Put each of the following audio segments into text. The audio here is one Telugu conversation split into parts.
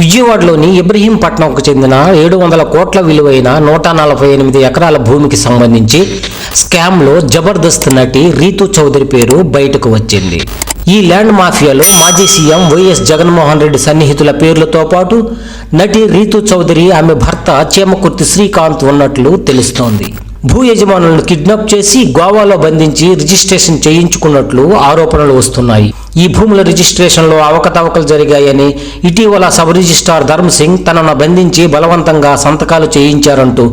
విజయవాడలోని ఇబ్రహీంపట్నంకు చెందిన ఏడు వందల కోట్ల విలువైన నూట నలభై ఎనిమిది ఎకరాల భూమికి సంబంధించి స్కామ్లో జబర్దస్త్ నటి రీతు చౌదరి పేరు బయటకు వచ్చింది. ఈ ల్యాండ్ మాఫియాలో మాజీ సీఎం వైఎస్ జగన్మోహన్ రెడ్డి సన్నిహితుల పేర్లతో పాటు నటి రీతు చౌదరి ఆమె భర్త చీమకుర్తి శ్రీకాంత్ ఉన్నట్లు తెలుస్తోంది. భూ యజమానులను కిడ్నాప్ చేసి గోవాలో బంధించి రిజిస్ట్రేషన్ చేయించుకున్నట్లు ఆరోపణలు వస్తున్నాయి. ఈ భూముల రిజిస్ట్రేషన్లో అవకతవకలు జరిగాయని ఇటీవల సబ్ రిజిస్ట్రార్ ధర్మ్ సింగ్ తనను బంధించి బలవంతంగా సంతకాలు చేయించారంటూ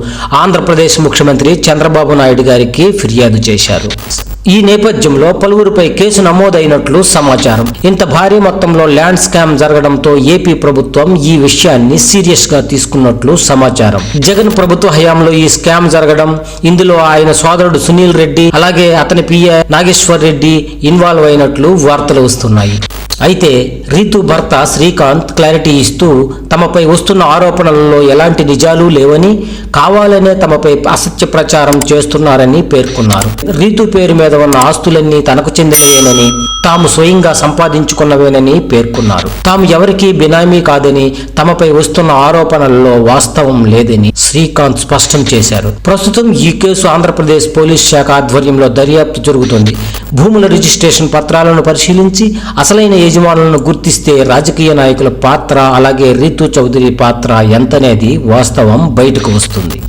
ఆంధ్రప్రదేశ్ ముఖ్యమంత్రి చంద్రబాబు నాయుడు గారికి ఫిర్యాదు చేశారు. ఈ నేపథ్యంలో పలువురిపై కేసు నమోదైనట్లు సమాచారం. ఇంత భారీ మొత్తంలో ల్యాండ్ స్కామ్ జరగడంతో ఏపీ ప్రభుత్వం ఈ విషయాన్ని సీరియస్గా తీసుకున్నట్లు సమాచారం. జగన్ ప్రభుత్వ హయాంలో ఈ స్కామ్ జరగడం ఇందులో ఆయన సోదరుడు సునీల్ రెడ్డి అలాగే అతని పిఏ నాగేశ్వర్ రెడ్డి ఇన్వాల్వ్ అయినట్లు వార్తలు వస్తున్నాయి. అయితే రీతు భర్త శ్రీకాంత్ క్లారిటీ ఇస్తూ తమపై వస్తున్న ఆరోపణలలో ఎలాంటి నిజాలు లేవని కావాలనే తమపై అసత్య ప్రచారం చేస్తున్నారని పేర్కొన్నారు. రీతు పేరు మీద ఉన్న ఆస్తులన్నీ తనకు చెందినవేనని తాము స్వయంగా సంపాదించుకున్నవేనని పేర్కొన్నారు. తాము ఎవరికీ బినామీ కాదని తమపై వస్తున్న ఆరోపణలలో వాస్తవం లేదని శ్రీకాంత్ స్పష్టం చేశారు. ప్రస్తుతం ఈ కేసు ఆంధ్రప్రదేశ్ పోలీస్ శాఖ ఆధ్వర్యంలో దర్యాప్తు జరుగుతోంది. భూముల రిజిస్ట్రేషన్ పత్రాలను పరిశీలించి అసలైన యజమానులను గుర్తిస్తే రాజకీయ నాయకుల పాత్ర అలాగే రీతు చౌదరి పాత్ర ఎంతనేది వాస్తవం బయటకు వస్తుంది.